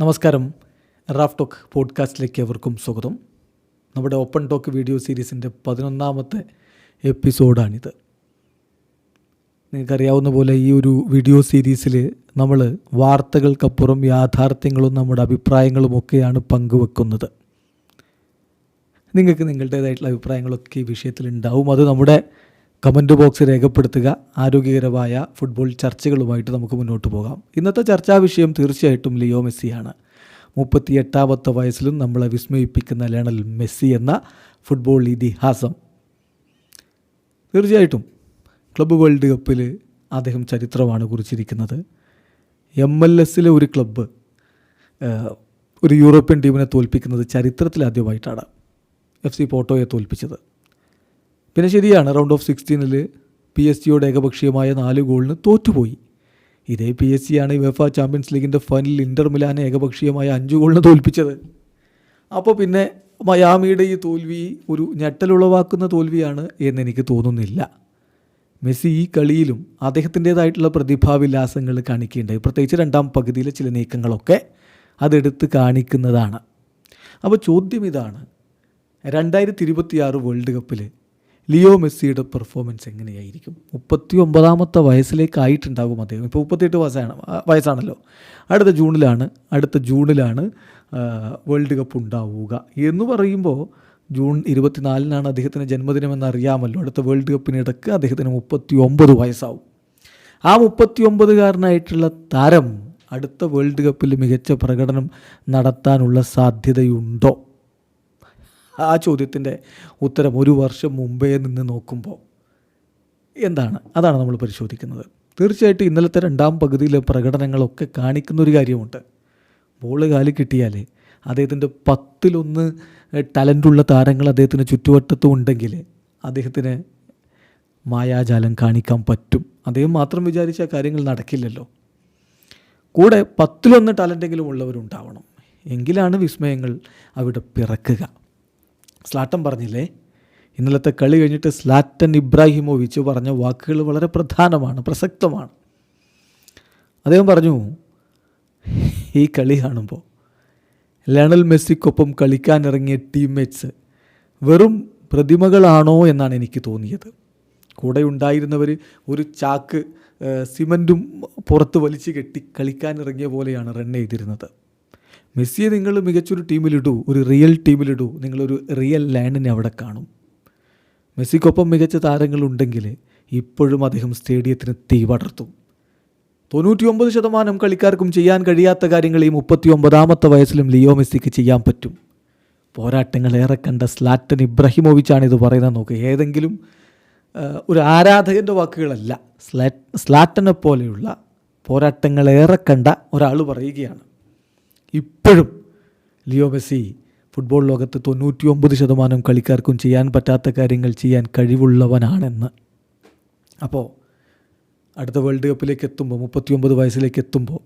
നമസ്കാരം. Raf talk പോഡ്കാസ്റ്റിലേക്ക് അവർക്കും സ്വാഗതം. നമ്മുടെ ഓപ്പൺ ടോക്ക് വീഡിയോ സീരീസിന്റെ പതിനൊന്നാമത്തെ എപ്പിസോഡാണിത്. നിങ്ങൾക്കറിയാവുന്ന പോലെ ഈ ഒരു വീഡിയോ സീരീസിൽ നമ്മൾ വാർത്തകൾക്കപ്പുറം യാഥാർത്ഥ്യങ്ങളും നമ്മുടെ അഭിപ്രായങ്ങളും ഒക്കെയാണ് പങ്കുവെക്കുന്നത്. നിങ്ങൾക്ക് നിങ്ങളുടേതായിട്ടുള്ള അഭിപ്രായങ്ങളൊക്കെ ഈ വിഷയത്തിലുണ്ടാവും. അത് നമ്മുടെ കമന്റ് ബോക്സ് രേഖപ്പെടുത്തുക. ആരോഗ്യകരമായ ഫുട്ബോൾ ചർച്ചകളുമായിട്ട് നമുക്ക് മുന്നോട്ട് പോകാം. ഇന്നത്തെ ചർച്ചാ വിഷയം തീർച്ചയായിട്ടും ലിയോ മെസ്സിയാണ്. മുപ്പത്തി എട്ടാമത്തെ വയസ്സിലും നമ്മളെ വിസ്മയിപ്പിക്കുന്ന ലയണൽ മെസ്സി എന്ന ഫുട്ബോൾ ഇതിഹാസം. തീർച്ചയായിട്ടും ക്ലബ് വേൾഡ് കപ്പിൽ അദ്ദേഹം ചരിത്രമാണ് കുറിച്ചിരിക്കുന്നത്. എം എൽ എസിലെ ഒരു ക്ലബ്ബ് ഒരു യൂറോപ്യൻ ടീമിനെ തോൽപ്പിക്കുന്നത് ചരിത്രത്തിൽ ആദ്യമായിട്ടാണ് എഫ് സി പോട്ടോയെ തോൽപ്പിച്ചത്. പിന്നെ ശരിയാണ് റൗണ്ട് ഓഫ് സിക്സ്റ്റീനിൽ പി എസ് ജിയോട് ഏകപക്ഷീയമായ നാല് ഗോളിന് തോറ്റുപോയി. ഇതേ പി എസ് സിയാണ് വെഫ ചാമ്പ്യൻസ് ലീഗിന്റെ ഫൈനലിൽ ഇന്റർ മിലാനെ ഏകപക്ഷീയമായ അഞ്ച് ഗോളിന് തോൽപ്പിച്ചത്. അപ്പോൾ പിന്നെ മയാമിയുടെ ഈ തോൽവി ഒരു ഞെട്ടലുളവാക്കുന്ന തോൽവിയാണ് എന്ന് എനിക്ക് തോന്നുന്നില്ല. മെസ്സി ഈ കളിയിലും അദ്ദേഹത്തിന്റേതായിട്ടുള്ള പ്രതിഭാവിലാസങ്ങൾ കാണിക്കേണ്ടത് പ്രത്യേകിച്ച് രണ്ടാം പകുതിയിലെ ചില നീക്കങ്ങളൊക്കെ അതെടുത്ത് കാണിക്കുന്നതാണ്. അപ്പോൾ ചോദ്യം ഇതാണ്. രണ്ടായിരത്തി ഇരുപത്തിയാറ് വേൾഡ് കപ്പിൽ ലിയോ മെസ്സിയുടെ പെർഫോമൻസ് എങ്ങനെയായിരിക്കും? മുപ്പത്തി ഒമ്പതാമത്തെ വയസ്സിലേക്കായിട്ടുണ്ടാകും അദ്ദേഹം. ഇപ്പോൾ മുപ്പത്തിയെട്ട് വയസ്സാണ് വയസ്സാണല്ലോ. അടുത്ത ജൂണിലാണ് അടുത്ത ജൂണിലാണ് വേൾഡ് കപ്പ് ഉണ്ടാവുക എന്ന് പറയുമ്പോൾ ജൂൺ ഇരുപത്തിനാലിനാണ് അദ്ദേഹത്തിന്റെ ജന്മദിനമെന്ന് അറിയാമല്ലോ. അടുത്ത വേൾഡ് കപ്പിനിടക്ക് അദ്ദേഹത്തിന് മുപ്പത്തി ഒമ്പത് വയസ്സാവും. ആ മുപ്പത്തി ഒമ്പതുകാരനായിട്ടുള്ള താരം അടുത്ത വേൾഡ് കപ്പിൽ മികച്ച പ്രകടനം നടത്താനുള്ള സാധ്യതയുണ്ടോ? ആ ചോദ്യത്തിന്റെ ഉത്തരം ഒരു വർഷം മുമ്പേ നിന്ന് നോക്കുമ്പോൾ എന്താണ്? അതാണ് നമ്മൾ പരിശോധിക്കുന്നത്. തീർച്ചയായിട്ടും ഇന്നലത്തെ രണ്ടാം പകുതിയിലെ പ്രകടനങ്ങളൊക്കെ കാണിക്കുന്ന ഒരു കാര്യമുണ്ട്. ബോൾ കാലി കിട്ടിയാൽ അദ്ദേഹത്തിന്റെ പത്തിലൊന്ന് ടാലന്റുള്ള താരങ്ങൾ അദ്ദേഹത്തിന് ചുറ്റുവട്ടത്തും ഉണ്ടെങ്കിൽ അദ്ദേഹത്തിന് മായാജാലം കാണിക്കാൻ പറ്റും. അദ്ദേഹം മാത്രം വിചാരിച്ച കാര്യങ്ങൾ നടക്കില്ലല്ലോ. കൂടെ പത്തിലൊന്ന് ടാലന്റെങ്കിലും ഉള്ളവരുണ്ടാവണം. എങ്കിലാണ് വിസ്മയങ്ങൾ അവിടെ പിറക്കുക. സ്ലാട്ടൻ പറഞ്ഞില്ലേ? ഇന്നലത്തെ കളി കഴിഞ്ഞിട്ട് സ്ലാറ്റൻ ഇബ്രാഹിമോവിച്ച് പറഞ്ഞ വാക്കുകൾ വളരെ പ്രധാനമാണ് പ്രസക്തമാണ്. അദ്ദേഹം പറഞ്ഞു ഈ കളി കാണുമ്പോൾ ലണൽ മെസ്സിക്കൊപ്പം കളിക്കാനിറങ്ങിയ ടീംമേറ്റ്സ് വെറും പ്രതിമകളാണോ എന്നാണ് എനിക്ക് തോന്നിയത്. കൂടെ ഉണ്ടായിരുന്നവർ ഒരു ചാക്ക് സിമന്റും പുറത്ത് വലിച്ചു കെട്ടി കളിക്കാനിറങ്ങിയ പോലെയാണ് റൺ ചെയ്തിരുന്നത്. മെസ്സിയെ നിങ്ങൾ മികച്ചൊരു ടീമിലിടൂ ഒരു റിയൽ ടീമിലിടൂ നിങ്ങളൊരു റിയൽ ലാൻഡിനെ അവിടെ കാണും. മെസ്സിക്കൊപ്പം മികച്ച താരങ്ങളുണ്ടെങ്കിൽ ഇപ്പോഴും അദ്ദേഹം സ്റ്റേഡിയത്തിന് തീ പടർത്തും. തൊണ്ണൂറ്റിയൊമ്പത് ശതമാനം കളിക്കാർക്കും ചെയ്യാൻ കഴിയാത്ത കാര്യങ്ങൾ ഈ മുപ്പത്തി ഒമ്പതാമത്തെ വയസ്സിലും ലിയോ മെസ്സിക്ക് ചെയ്യാൻ പറ്റും. പോരാട്ടങ്ങൾ ഏറെ കണ്ട സ്ലാറ്റൻ ഇബ്രാഹിമോവിച്ചാണ് ഇത് പറയുന്നത് നോക്കുക ഏതെങ്കിലും ഒരു ആരാധകന്റെ വാക്കുകളല്ല സ്ലാ സ്ലാറ്റനെ പോലെയുള്ള പോരാട്ടങ്ങൾ ഏറെ കണ്ട ഒരാൾ പറയുകയാണ്. ഇപ്പോഴും ലിയോ മെസ്സി ഫുട്ബോൾ ലോകത്ത് തൊണ്ണൂറ്റി ഒമ്പത് ശതമാനം കളിക്കാർക്കും ചെയ്യാൻ പറ്റാത്ത കാര്യങ്ങൾ ചെയ്യാൻ കഴിവുള്ളവനാണെന്ന്. അപ്പോൾ അടുത്ത വേൾഡ് കപ്പിലേക്ക് എത്തുമ്പോൾ മുപ്പത്തിയൊമ്പത് വയസ്സിലേക്ക് എത്തുമ്പോൾ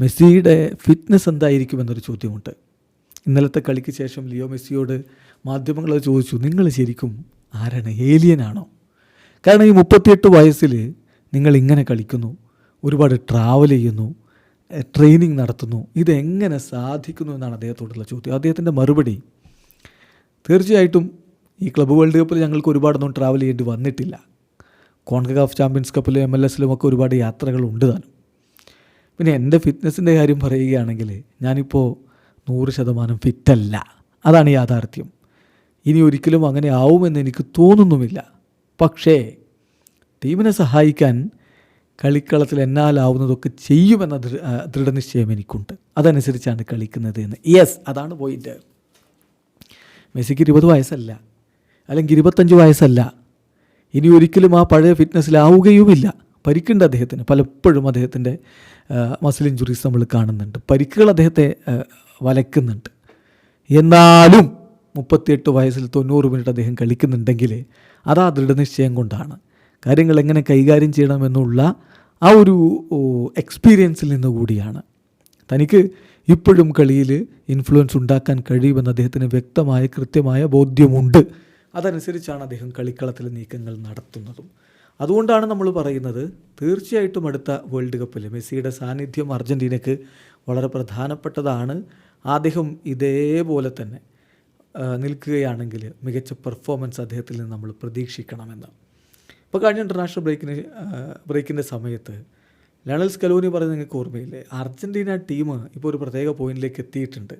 മെസ്സിയുടെ ഫിറ്റ്നസ് എന്തായിരിക്കും എന്നൊരു ചോദ്യമുണ്ട്. ഇന്നലത്തെ കളിക്ക് ശേഷം ലിയോ മെസ്സിയോട് മാധ്യമങ്ങൾ ചോദിച്ചു നിങ്ങൾ ശരിക്കും ആരാണ്? ഏലിയനാണോ കാരണം ഈ മുപ്പത്തിയെട്ട് വയസ്സിൽ നിങ്ങൾ ഇങ്ങനെ കളിക്കുന്നു ഒരുപാട് ട്രാവൽ ചെയ്യുന്നു ട്രെയിനിങ് നടത്തുന്നു. ഇതെങ്ങനെ സാധിക്കുന്നു എന്നാണ് അദ്ദേഹത്തോടുള്ള ചോദ്യം. അദ്ദേഹത്തിന്റെ മറുപടി തീർച്ചയായിട്ടും ഈ ക്ലബ്ബ് വേൾഡ് കപ്പിൽ ഞങ്ങൾക്ക് ഒരുപാടൊന്നും ട്രാവൽ ചെയ്യേണ്ടി വന്നിട്ടില്ല. കോൺഗ്രഗാഫ് ചാമ്പ്യൻസ് കപ്പിലും എം എൽ എസിലും ഒക്കെ ഒരുപാട് യാത്രകളുണ്ട് താനും. പിന്നെ എന്റെ ഫിറ്റ്നസിന്റെ കാര്യം പറയുകയാണെങ്കിൽ ഞാനിപ്പോൾ നൂറ് ശതമാനം ഫിറ്റല്ല അതാണ് യാഥാർത്ഥ്യം. ഇനി ഒരിക്കലും അങ്ങനെ ആവുമെന്ന് എനിക്ക് തോന്നുന്നുമില്ല. പക്ഷേ ടീമിനെ സഹായിക്കാൻ കളിക്കളത്തിൽ എന്നാലാവുന്നതൊക്കെ ചെയ്യുമെന്ന ദൃഢനിശ്ചയം എനിക്കുണ്ട്. അതനുസരിച്ചാണ് കളിക്കുന്നത് എന്ന്. യെസ് അതാണ് പോയിന്റ് മെസ്സിക്ക് ഇരുപത് വയസ്സല്ല. അല്ലെങ്കിൽ ഇരുപത്തഞ്ച് വയസ്സല്ല. ഇനി ഒരിക്കലും ആ പഴയ ഫിറ്റ്നസ്സിലാവുകയുമില്ല പരിക്കുണ്ട് അദ്ദേഹത്തിന്. പലപ്പോഴും അദ്ദേഹത്തിന്റെ മസിൽ ഇഞ്ചുറീസ് നമ്മൾ കാണുന്നുണ്ട്. പരിക്കുകൾ അദ്ദേഹത്തെ വലക്കുന്നുണ്ട് എന്നാലും മുപ്പത്തിയെട്ട് വയസ്സിൽ തൊണ്ണൂറ് മിനിറ്റ് അദ്ദേഹം കളിക്കുന്നുണ്ടെങ്കിൽ അത് ആ ദൃഢനിശ്ചയം കൊണ്ടാണ്. കാര്യങ്ങൾ എങ്ങനെ കൈകാര്യം ചെയ്യണമെന്നുള്ള ആ ഒരു എക്സ്പീരിയൻസിൽ നിന്ന് കൂടിയാണ്. തനിക്ക് ഇപ്പോഴും കളിയിൽ ഇൻഫ്ലുവൻസ് ഉണ്ടാക്കാൻ കഴിയുമെന്ന് അദ്ദേഹത്തിന് വ്യക്തമായ കൃത്യമായ ബോധ്യമുണ്ട്. അതനുസരിച്ചാണ് അദ്ദേഹം കളിക്കളത്തിൽ നീക്കങ്ങൾ നടത്തുന്നതും. അതുകൊണ്ടാണ് നമ്മൾ പറയുന്നത് തീർച്ചയായിട്ടും അടുത്ത വേൾഡ് കപ്പിൽ മെസ്സിയുടെ സാന്നിധ്യം അർജന്റീനയ്ക്ക് വളരെ പ്രധാനപ്പെട്ടതാണ്. അദ്ദേഹം ഇതേപോലെ തന്നെ നിൽക്കുകയാണെങ്കിൽ മികച്ച പെർഫോമൻസ് അദ്ദേഹത്തിൽ നിന്ന് നമ്മൾ പ്രതീക്ഷിക്കണമെന്ന്. ഇപ്പോൾ കഴിഞ്ഞ ഇന്റർനാഷണൽ ബ്രേക്കിന് ബ്രേക്കിന്റെ സമയത്ത് ലണൽ സ്കലോനി പറയുന്നത് നിങ്ങൾക്ക് ഓർമ്മയില്ലേ? അർജന്റീന ടീം ഇപ്പോൾ ഒരു പ്രത്യേക പോയിന്റിലേക്ക് എത്തിയിട്ടുണ്ട്.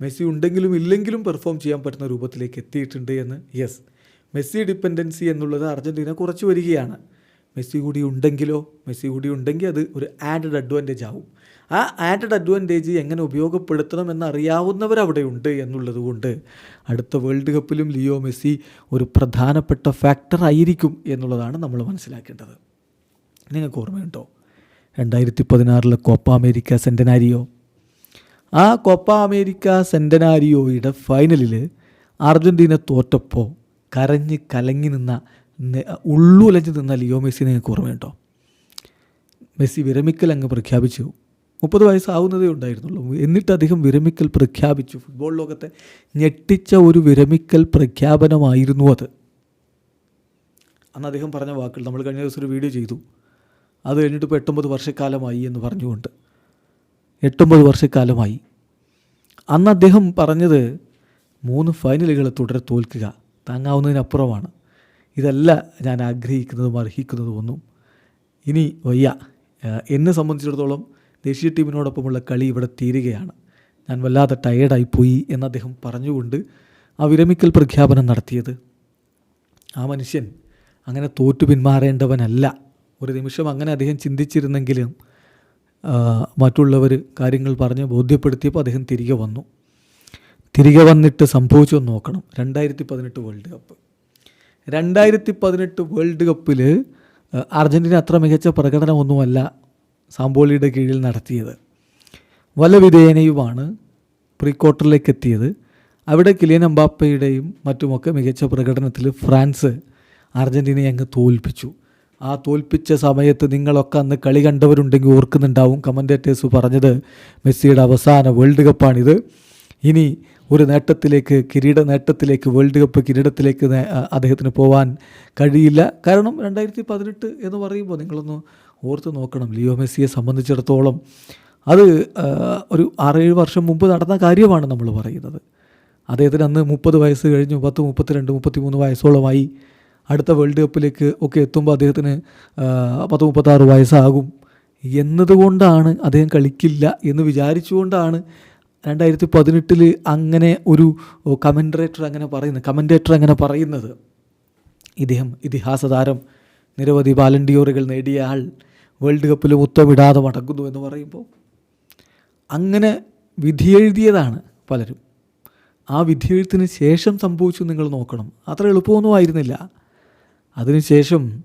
മെസ്സി ഉണ്ടെങ്കിലും ഇല്ലെങ്കിലും പെർഫോം ചെയ്യാൻ പറ്റുന്ന രൂപത്തിലേക്ക് എത്തിയിട്ടുണ്ട് എന്ന്. യെസ് മെസ്സി ഡിപ്പെൻഡൻസി എന്നുള്ളത് അർജന്റീന കുറച്ച് വരികയാണ്. മെസ്സി കൂടി ഉണ്ടെങ്കിലോ മെസ്സി കൂടി ഉണ്ടെങ്കിൽ അത് ഒരു ആഡഡ് അഡ്വാന്റേജ് ആവും. ആ ആഡഡ് അഡ്വാന്റേജ് എങ്ങനെ ഉപയോഗപ്പെടുത്തണം എന്നറിയാവുന്നവരവിടെ ഉണ്ട് എന്നുള്ളത് കൊണ്ട് അടുത്ത വേൾഡ് കപ്പിലും ലിയോ മെസ്സി ഒരു പ്രധാനപ്പെട്ട ഫാക്ടർ ആയിരിക്കും എന്നുള്ളതാണ് നമ്മൾ മനസ്സിലാക്കേണ്ടത്. നിങ്ങൾക്ക് ഓർമ്മയുണ്ടോ? രണ്ടായിരത്തി പതിനാറിലെ കോപ്പ അമേരിക്ക സെന്റനാരിയോ ആ കോപ്പ അമേരിക്ക സെന്റനാരിയോയുടെ ഫൈനലിൽ അർജന്റീന തോറ്റപ്പോൾ കരഞ്ഞ് കലങ്ങി നിന്ന ഉള്ളുലഞ്ഞ് നിന്ന ലിയോ മെസ്സി നിങ്ങൾക്ക് ഓർമ്മയുണ്ടോ മെസ്സി വിരമിക്കൽ അങ്ങ് പ്രഖ്യാപിച്ചു. മുപ്പത് വയസ്സാവുന്നതേ ഉണ്ടായിരുന്നുള്ളൂ. എന്നിട്ട് അദ്ദേഹം വിരമിക്കൽ പ്രഖ്യാപിച്ചു. ഫുട്ബോൾ ലോകത്തെ ഞെട്ടിച്ച ഒരു വിരമിക്കൽ പ്രഖ്യാപനമായിരുന്നു അത്. അന്ന് അദ്ദേഹം പറഞ്ഞ വാക്കുകൾ നമ്മൾ കഴിഞ്ഞ ദിവസം ഒരു വീഡിയോ ചെയ്തു. അത് കഴിഞ്ഞിട്ട് ഇപ്പോൾ എട്ടൊമ്പത് വർഷക്കാലമായി എന്ന് പറഞ്ഞുകൊണ്ട്. എട്ടൊമ്പത് വർഷക്കാലമായി. അന്ന് അദ്ദേഹം പറഞ്ഞത് മൂന്ന് ഫൈനലുകൾ തുടരെ തോൽക്കുക. താങ്ങാവുന്നതിനപ്പുറമാണ്. ഇതല്ല ഞാൻ ആഗ്രഹിക്കുന്നതും അർഹിക്കുന്നതും ഒന്നും. ഇനി വയ്യ. എന്നെ സംബന്ധിച്ചിടത്തോളം ദേശീയ ടീമിനോടൊപ്പമുള്ള കളി ഇവിടെ തീരുകയാണ്. ഞാൻ വല്ലാതെ ടയേർഡായി പോയി എന്ന് അദ്ദേഹം പറഞ്ഞുകൊണ്ട് ആ വിരമിക്കൽ പ്രഖ്യാപനം നടത്തിയത്. ആ മനുഷ്യൻ അങ്ങനെ തോറ്റു പിന്മാറേണ്ടവനല്ല. ഒരു നിമിഷം അങ്ങനെ അദ്ദേഹം ചിന്തിച്ചിരുന്നെങ്കിലും മറ്റുള്ളവർ കാര്യങ്ങൾ പറഞ്ഞ് ബോധ്യപ്പെടുത്തിയപ്പോൾ അദ്ദേഹം തിരികെ വന്നു. തിരികെ വന്നിട്ട് സംഭവിച്ചൊന്ന് നോക്കണം. രണ്ടായിരത്തി പതിനെട്ട് വേൾഡ് കപ്പ് രണ്ടായിരത്തി പതിനെട്ട് വേൾഡ് കപ്പിൽ അർജന്റീന അത്ര മികച്ച പ്രകടനമൊന്നുമല്ല സാമ്പോളിയുടെ കീഴിൽ നടത്തിയത്. വല വിധേയനയുമാണ് പ്രീ ക്വാർട്ടറിലേക്ക് എത്തിയത് അവിടെ കിലിയൻ അമ്പാപ്പയുടെയും മറ്റുമൊക്കെ മികച്ച പ്രകടനത്തിൽ ഫ്രാൻസ് അർജന്റീനയെ അങ്ങ് തോൽപ്പിച്ചു. ആ തോൽപ്പിച്ച സമയത്ത് നിങ്ങളൊക്കെ അന്ന് കളി കണ്ടവരുണ്ടെങ്കിൽ ഓർക്കുന്നുണ്ടാവും. കമന്റേറ്റേഴ്സ് പറഞ്ഞത് മെസ്സിയുടെ അവസാന വേൾഡ് കപ്പാണിത്. ഇനി ഒരു നേട്ടത്തിലേക്ക് കിരീട നേട്ടത്തിലേക്ക് വേൾഡ് കപ്പ് കിരീടത്തിലേക്ക് അദ്ദേഹത്തിന് പോകാൻ കഴിയില്ല. കാരണം രണ്ടായിരത്തി പതിനെട്ട് എന്ന് പറയുമ്പോൾ നിങ്ങളൊന്ന് ഓർത്ത് നോക്കണം. ലിയോ മെസ്സിയെ സംബന്ധിച്ചിടത്തോളം അത് ഒരു ആറേഴ് വർഷം മുമ്പ് നടന്ന കാര്യമാണ് നമ്മൾ പറയുന്നത്. അദ്ദേഹത്തിന് അന്ന് മുപ്പത് വയസ്സ് കഴിഞ്ഞു പത്ത് മുപ്പത്തിരണ്ട് മുപ്പത്തിമൂന്ന് വയസ്സോളമായി. അടുത്ത വേൾഡ് കപ്പിലേക്ക് ഒക്കെ എത്തുമ്പോൾ അദ്ദേഹത്തിന് പത്ത് മുപ്പത്താറ് വയസ്സാകും. എന്നതുകൊണ്ടാണ് അദ്ദേഹം കളിക്കില്ല എന്ന് വിചാരിച്ചുകൊണ്ടാണ് രണ്ടായിരത്തി പതിനെട്ടിൽ അങ്ങനെ ഒരു കമന്ററേറ്റർ അങ്ങനെ പറയുന്നത് കമന്റേറ്റർ അങ്ങനെ പറയുന്നത്. ഇദ്ദേഹം ഇതിഹാസ താരം നിരവധി വാലണ്ടിയോറുകൾ നേടിയ ആൾ വേൾഡ് കപ്പിൽ മുത്തമിടാതെ മടങ്ങുന്നു എന്ന് പറയുമ്പോൾ അങ്ങനെ വിധിയെഴുതിയതാണ് പലരും. ആ വിധിയെഴുത്തിന് ശേഷം സംഭവിച്ചു നിങ്ങൾ നോക്കണം. അത്ര എളുപ്പമൊന്നും ആയിരുന്നില്ല. അതിനുശേഷം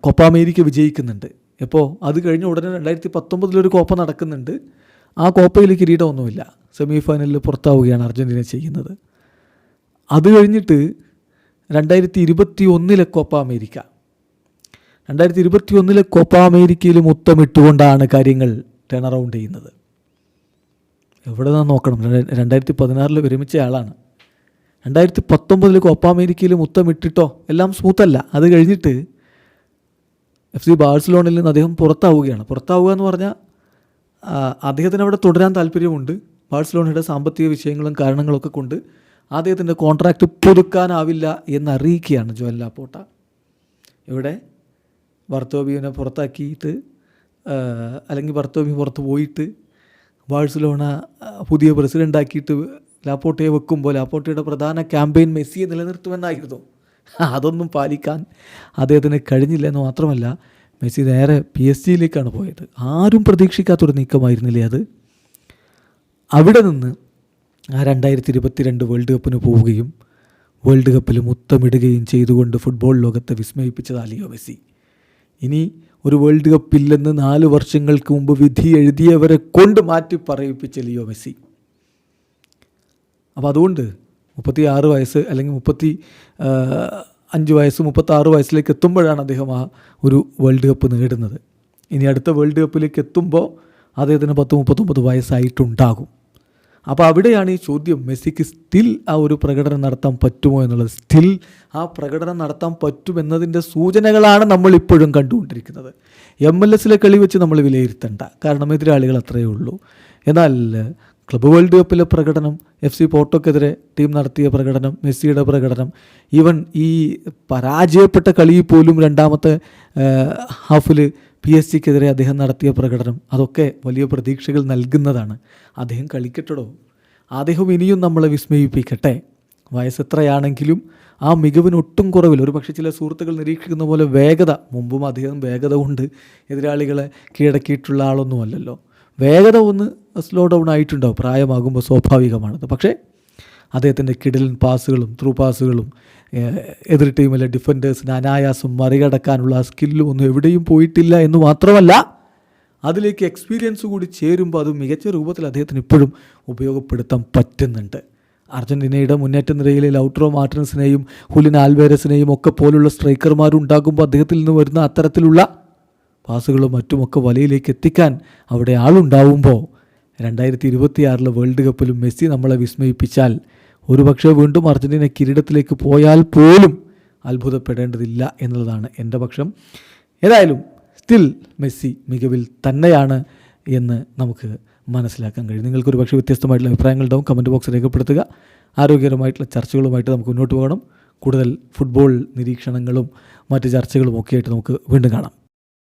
കോപ്പ അമേരിക്ക വിജയിക്കുന്നുണ്ട്. എപ്പോൾ അത് കഴിഞ്ഞ ഉടനെ രണ്ടായിരത്തി പത്തൊമ്പതിലൊരു കോപ്പ നടക്കുന്നുണ്ട്. ആ കോപ്പയിൽ കിരീടമൊന്നുമില്ല. സെമി ഫൈനലിൽ പുറത്താവുകയാണ് അർജന്റീന ചെയ്യുന്നത്. അത് കഴിഞ്ഞിട്ട് രണ്ടായിരത്തി ഇരുപത്തി ഒന്നിലെ കോപ്പ അമേരിക്ക. രണ്ടായിരത്തി ഇരുപത്തി ഒന്നിലെ കോപ്പ അമേരിക്കയിൽ മുത്തമിട്ടുകൊണ്ടാണ് കാര്യങ്ങൾ ടേൺ അറൗണ്ട് ചെയ്യുന്നത്. എവിടെ നിന്ന് നോക്കണം? രണ്ട- രണ്ടായിരത്തി പതിനാറിൽ വിരമിച്ച ആളാണ്. രണ്ടായിരത്തി പത്തൊമ്പതിൽ കോപ്പ അമേരിക്കയിൽ മുത്തമിട്ടിട്ടോ എല്ലാം സ്മൂത്തല്ല അത് കഴിഞ്ഞിട്ട് എഫ് സി ബാഴ്സലോണിൽ നിന്ന് അദ്ദേഹം പുറത്താവുകയാണ്. പുറത്താവുക എന്ന് പറഞ്ഞാൽ അദ്ദേഹത്തിന് അവിടെ തുടരാൻ താല്പര്യമുണ്ട്. ബാഴ്സലോണയുടെ സാമ്പത്തിക വിഷയങ്ങളും കാരണങ്ങളൊക്കെ കൊണ്ട് അദ്ദേഹത്തിന്റെ കോൺട്രാക്റ്റ് പുതുക്കാനാവില്ല എന്നറിയിക്കുകയാണ് ജോൽ ലാപ്പോട്ട. ഇവിടെ ബർത്തോബിയോനെ പുറത്താക്കിയിട്ട് അല്ലെങ്കിൽ ബർത്തോബി പുറത്ത് പോയിട്ട് ബാഴ്സലോണ പുതിയ പ്രസിഡന്റ് ആക്കിയിട്ട് ലാപ്പോട്ടയെ വെക്കുമ്പോൾ ലാപ്പോട്ടയുടെ പ്രധാന ക്യാമ്പയിൻ മെസ്സിയെ നിലനിർത്തുമെന്നായിരുന്നു. അതൊന്നും പാലിക്കാൻ അദ്ദേഹത്തിന് കഴിഞ്ഞില്ല എന്ന് മാത്രമല്ല മെസ്സി നേരെ പി എസ് ജിയിലേക്കാണ് പോയത്. ആരും പ്രതീക്ഷിക്കാത്തൊരു നീക്കമായിരുന്നില്ലേ അത്? അവിടെ നിന്ന് ആ രണ്ടായിരത്തി ഇരുപത്തിരണ്ട് വേൾഡ് കപ്പിന് പോവുകയും വേൾഡ് കപ്പിൽ മുത്തമിടുകയും ചെയ്തുകൊണ്ട് ഫുട്ബോൾ ലോകത്തെ വിസ്മയിപ്പിച്ചത് അലിയോ മെസ്സി. ഇനി ഒരു വേൾഡ് കപ്പില്ലെന്ന് നാല് വർഷങ്ങൾക്ക് മുമ്പ് വിധി എഴുതിയവരെ കൊണ്ട് മാറ്റി പറയിപ്പിച്ച ലിയോ മെസ്സി. അപ്പോൾ അതുകൊണ്ട് മുപ്പത്തി ആറ് വയസ്സ് അല്ലെങ്കിൽ മുപ്പത്തി അഞ്ച് വയസ്സ് മുപ്പത്താറ് വയസ്സിലേക്ക് എത്തുമ്പോഴാണ് അദ്ദേഹം ആ ഒരു വേൾഡ് കപ്പ് നേടുന്നത്. ഇനി അടുത്ത വേൾഡ് കപ്പിലേക്ക് എത്തുമ്പോൾ അദ്ദേഹത്തിന് പത്ത് മുപ്പത്തൊമ്പത് വയസ്സായിട്ടുണ്ടാകും. അപ്പോൾ അവിടെയാണ് ഈ ചോദ്യം മെസ്സിക്ക് സ്റ്റിൽ ആ ഒരു പ്രകടനം നടത്താൻ പറ്റുമോ എന്നുള്ളത്. സ്റ്റിൽ ആ പ്രകടനം നടത്താൻ പറ്റുമെന്നതിന്റെ സൂചനകളാണ് നമ്മൾ ഇപ്പോഴും കണ്ടുകൊണ്ടിരിക്കുന്നത്. എം എൽ എസിലെ കളി വെച്ച് നമ്മൾ വിലയിരുത്തണ്ട. കാരണം എതിരാളികൾ അത്രയേ ഉള്ളൂ. എന്നാൽ ക്ലബ്ബ് വേൾഡ് കപ്പിലെ പ്രകടനം എഫ് സി പോർട്ടോക്കെതിരെ ടീം നടത്തിയ പ്രകടനം മെസ്സിയുടെ പ്രകടനം ഈവൻ ഈ പരാജയപ്പെട്ട കളിയിൽ പോലും രണ്ടാമത്തെ ഹാഫിൽ പി എസ് സിക്കെതിരെ അദ്ദേഹം നടത്തിയ പ്രകടനം. അതൊക്കെ വലിയ പ്രതീക്ഷകൾ നൽകുന്നതാണ്. അദ്ദേഹം കളിക്കട്ടടോ? അദ്ദേഹം ഇനിയും നമ്മളെ വിസ്മയിപ്പിക്കട്ടെ? വയസ്സെത്രയാണെങ്കിലും ആ മികവിന് ഒട്ടും കുറവില്ല. ഒരു പക്ഷേ ചില സുഹൃത്തുക്കൾ നിരീക്ഷിക്കുന്ന പോലെ വേഗത മുമ്പും അദ്ദേഹം വേഗത കൊണ്ട് എതിരാളികളെ കീഴടക്കിയിട്ടുള്ള ആളൊന്നുമല്ലല്ലോ വേഗത ഒന്ന് സ്ലോ ഡൗൺ ആയിട്ടുണ്ടാവും. പ്രായമാകുമ്പോൾ സ്വാഭാവികമാണത്. പക്ഷേ അദ്ദേഹത്തിന്റെ കിടിലൻ പാസുകളും ത്രൂ പാസുകളും എതിർ ടീമിലെ ഡിഫൻഡേഴ്സിന് അനായാസം മറികടക്കാനുള്ള ആ സ്കില്ലും ഒന്നും എവിടെയും പോയിട്ടില്ല എന്ന് മാത്രമല്ല അതിലേക്ക് എക്സ്പീരിയൻസ് കൂടി ചേരുമ്പോൾ അത് മികച്ച രൂപത്തിൽ അദ്ദേഹത്തിന് ഇപ്പോഴും ഉപയോഗപ്പെടുത്താൻ പറ്റുന്നുണ്ട്. അർജന്റീനയുടെ മുന്നേറ്റ നിരയിൽ ലൗട്രോ മാർട്ടിനസിനെയും ഹുലിൻ ആൽവേരസിനെയും ഒക്കെ പോലുള്ള സ്ട്രൈക്കർമാരുണ്ടാകുമ്പോൾ അദ്ദേഹത്തിൽ നിന്ന് വരുന്ന അത്തരത്തിലുള്ള പാസുകളും മറ്റുമൊക്കെ വലയിലേക്ക് എത്തിക്കാൻ അവിടെ ആളുണ്ടാവുമ്പോൾ രണ്ടായിരത്തി ഇരുപത്തിയാറിലെ വേൾഡ് കപ്പിലും മെസ്സി നമ്മളെ വിസ്മയിപ്പിച്ചാൽ ഒരുപക്ഷെ വീണ്ടും അർജന്റീന കിരീടത്തിലേക്ക് പോയാൽ പോലും അത്ഭുതപ്പെടേണ്ടതില്ല എന്നുള്ളതാണ് എന്റെ പക്ഷം. ഏതായാലും സ്റ്റിൽ മെസ്സി മികവിൽ തന്നെയാണ് എന്ന് നമുക്ക് മനസ്സിലാക്കാൻ കഴിയും. നിങ്ങൾക്കൊരു പക്ഷേ വ്യത്യസ്തമായിട്ടുള്ള അഭിപ്രായങ്ങളുണ്ടാവും കമന്റ് ബോക്സ് രേഖപ്പെടുത്തുക. ആരോഗ്യകരമായിട്ടുള്ള ചർച്ചകളുമായിട്ട് നമുക്ക് മുന്നോട്ട് പോകണം. കൂടുതൽ ഫുട്ബോൾ നിരീക്ഷണങ്ങളും മറ്റ് ചർച്ചകളും ഒക്കെ ആയിട്ട് നമുക്ക് വീണ്ടും കാണാം.